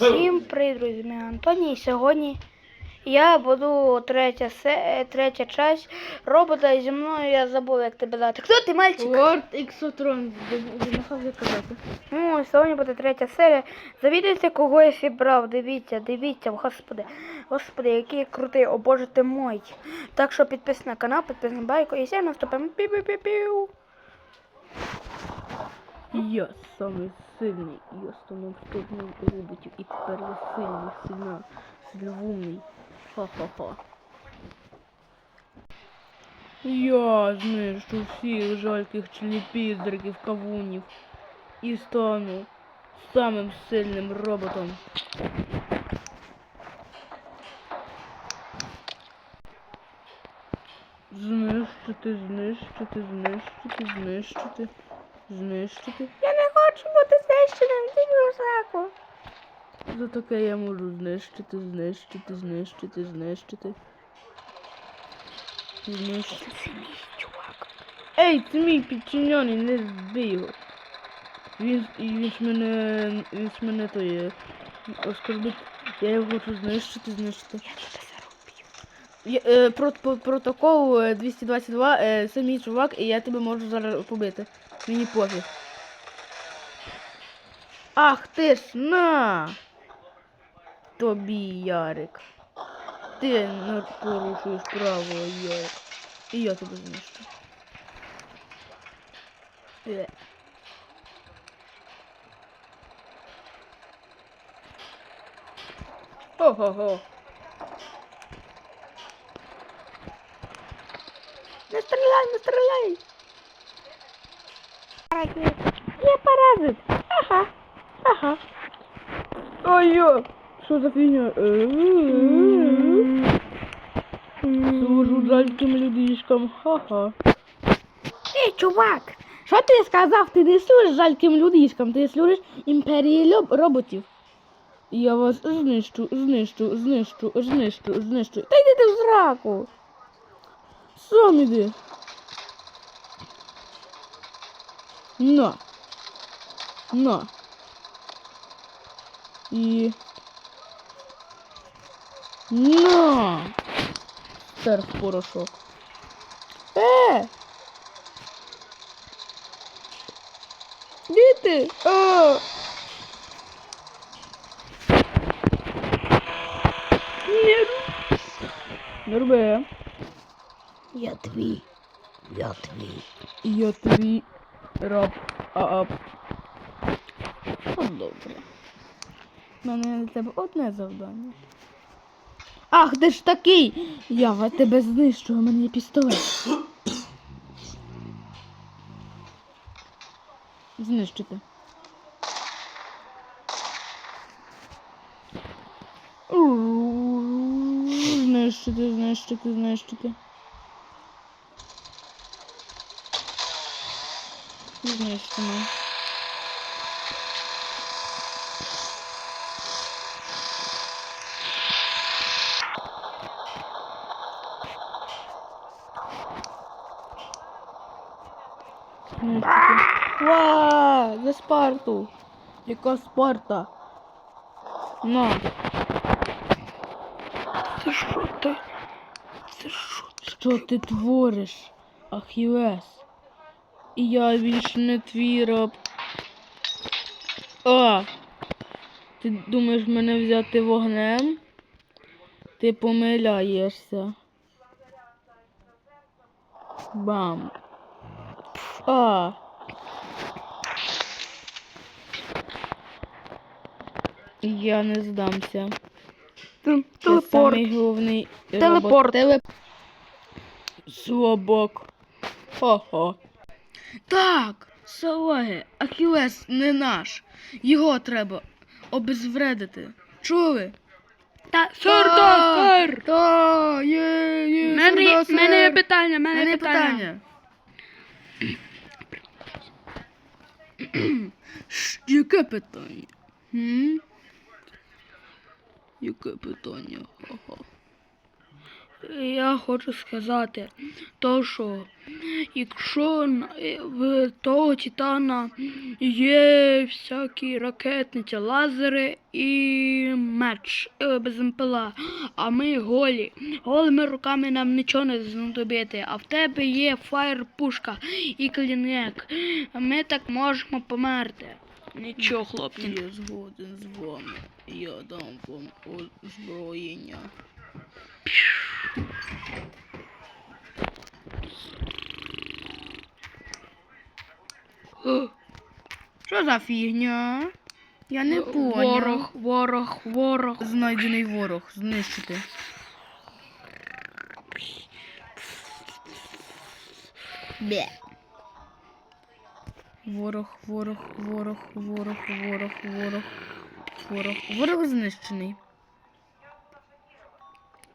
Всім привіт, друзі, мене Антоній. І сьогодні я буду третя, се... третя часть робота і зі мною я забув, як тебе звати. Хто ти, мальчик? Лорд Іксотрон, вже казати. Ну, сьогодні буде третя серія. Завідуйте, кого я зібрав. Дивіться, дивіться, господи. Господи, який крутий, о боже ти мой. Так що підписуйтесь на канал, підписуйтесь на байку і все, наступимо. Пі-пі-пі-піу. Я самий сильний, я стану стопним роботів, і тепер я сильний, сильна, сильвумний. Ха-ха-ха. Я знищу всіх жальких чліпіздриків, кавунів і стану самим сильним роботом. Знищити, знищити, знищити, знищити, знищити. Я не хочу бути знищеним, ти русаку. За таке я можу знищити, знищити, знищити, знищити. Знищити. Це мій чувак. Ей, це мій підчинений, не збий його. Він, і він ж мене, він ж мене то є, оскорбить. Я його хочу знищити, знищити. Я тебе зарубив. Я, е, про, про- протокол е, 222, е, це мій чувак, і я тебе можу зараз побити. Мені пофіг. Ах ти ж на! Тобі, Ярик. Ти не порушуєш право, Ярик. І я тебе знищу. Е. Хо-хо-хо. Не стріляй, не стріляй. Я паразит. Ага. Ага. Ой-ой! Що за фігня? Служу жальким людишкам. Ха-ха. Ей, чувак, що ти сказав? Ти не служиш жальким людишкам, ти служиш імперії роботів. Я вас знищу, знищу, знищу, знищу, знищу. Та йди ти в зраку. Сам іди. На. На. І. На. Стерв порошок. Е, Діти! А! Ні. Не роби. Я твій. Я твій. Я твій раб. А-а. От добре. У мене для тебе одне завдання. Ах, ти ж такий! Я тебе знищу, у мене є пістолет. Знищити. Знищити, знищити, знищити. Знищено. Знищити. Ва! За Спарту! Яка Спарта? На, Це що ти? Це що ти? що ти твориш, Ахілес? І я більше не твій раб. А! Ти думаєш мене взяти вогнем? Ти помиляєшся. Бам. А. Я не здамся. Це Телепорт. самий головний Телепорт. Телеп... Слабак. Ха-ха. Так, салаги, Ахілес не наш. Його треба обезвредити. Чули? Та, Сорда, сер! Та, є, є, Мене, сорда, сер. мене є питання, мене Мене є питання. питання. Ш- Яке питання? Хм? Яке питання? Ха-ха. Я хочу сказати, то що якщо е, в того Титана є всякі ракетниці, лазери і меч е, без МПЛА, а ми голі. Голими руками нам нічого не знадобити, а в тебе є фаєр-пушка і клінек. Ми так можемо померти. Нічого, хлопці. Я згоден з вами. Я дам вам озброєння. Що за фігня? Я не поняв. Ворог, ворог, ворог. Знайдений ворог. Знищити. Бе. Ворог, ворог, ворог, ворог, ворог, ворог, ворог. Ворог знищений.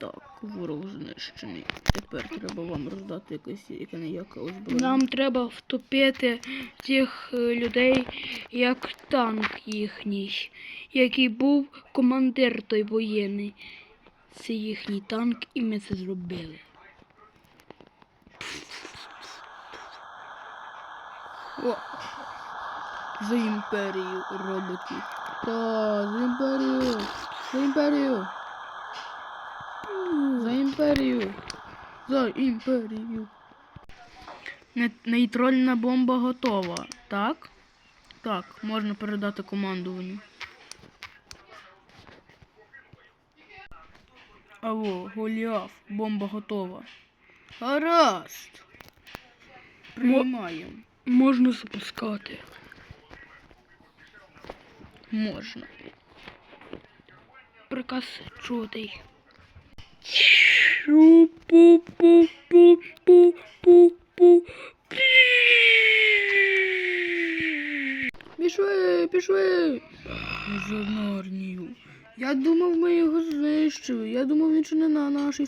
Так, ворог знищений. Тепер треба вам роздати якесь яке не яке озброєння. Нам треба втопити цих е, людей як танк їхній, який був командир той воєнний. Це їхній танк, і ми це зробили. О! За імперію роботів. Та, за імперію! За імперію! За імперію! За імперію! Нейтрольна бомба готова, так? Так, можна передати командуванню. Алло, Голіаф, бомба готова. Гаразд. Приймаємо. Можна запускати. Можна. Приказ чутий. Пішли, пішли. За. Я думав, ми його знищили. Я думав, він ще не на нашій.